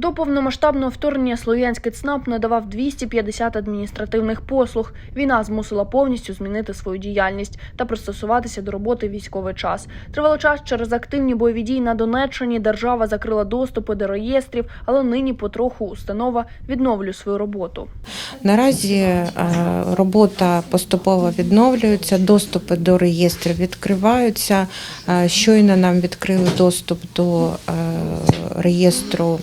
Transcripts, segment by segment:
повномасштабного вторгнення слов'янський ЦНАП надавав 250 адміністративних послуг. Війна змусила повністю змінити свою діяльність та пристосуватися до роботи в військовий час. Тривало час через активні бойові дії на Донеччині. Держава закрила доступи до реєстрів, але нині потроху установа відновлює свою роботу. Наразі е, робота поступово відновлюється, доступи до реєстрів відкриваються. Е, Щойно нам відкрили доступ до е, реєстру.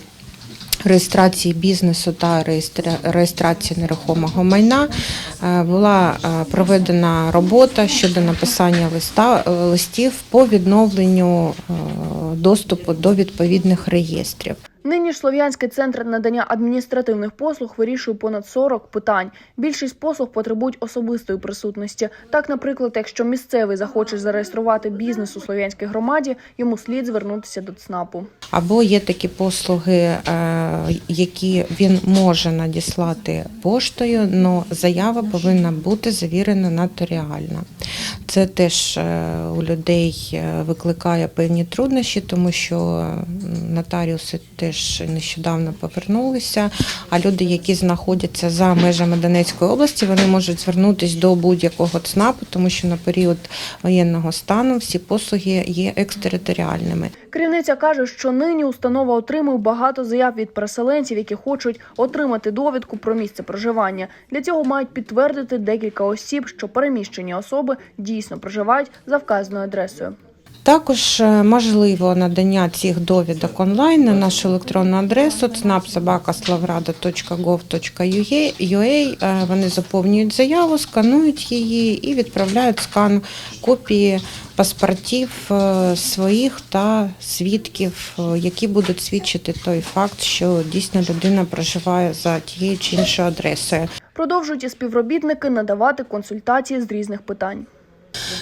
Реєстрації бізнесу та реєстра- реєстрації нерухомого майна Е, була е, проведена робота щодо написання листів по відновленню е, доступу до відповідних реєстрів. Нині ж Слов'янський центр надання адміністративних послуг вирішує понад 40 питань. Більшість послуг потребують особистої присутності. Так, наприклад, якщо місцевий захоче зареєструвати бізнес у слов'янській громаді, йому слід звернутися до ЦНАПу. Або є такі послуги, е, які він може надіслати поштою, але заява повинна бути завірена нотаріально. Це теж е, у людей е, викликає певні труднощі, тому що нотаріуси теж нещодавно повернулися. А люди, які знаходяться за межами Донецької області, вони можуть звернутися до будь-якого ЦНАПу, тому що на період воєнного стану всі послуги є екстериторіальними. Керівниця каже, що нині установа отримує багато заяв від переселенців, які хочуть отримати довідку про місце проживання. Для цього мають підтвердити декілька осіб, що переміщені особи дійсно проживають за вказаною адресою. Також е, можливо надання цих довідок онлайн на нашу електронну адресу cnapsobaka.slavrada.gov.ua. Е, Вони заповнюють заяву, сканують її і відправляють скан копії паспортів е, своїх та свідків, е, які будуть свідчити той факт, що дійсно людина проживає за тією чи іншою адресою. Продовжують і співробітники надавати консультації з різних питань.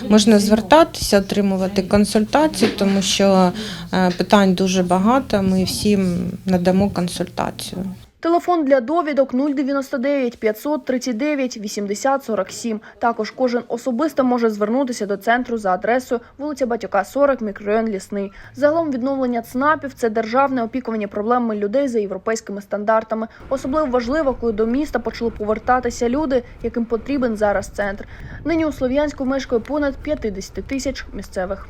Можна звертатися, отримувати консультації, тому що е, питань дуже багато. Ми всім надамо консультацію. Телефон для довідок 099 539 80 47. Також кожен особисто може звернутися до центру за адресою вулиця Батюка, 40, мікрорайон Лісний. Загалом відновлення ЦНАПів – це державне опікування проблемами людей за європейськими стандартами. Особливо важливо, коли до міста почали повертатися люди, яким потрібен зараз центр. Нині у Слов'янську мешкає понад 50 тисяч місцевих.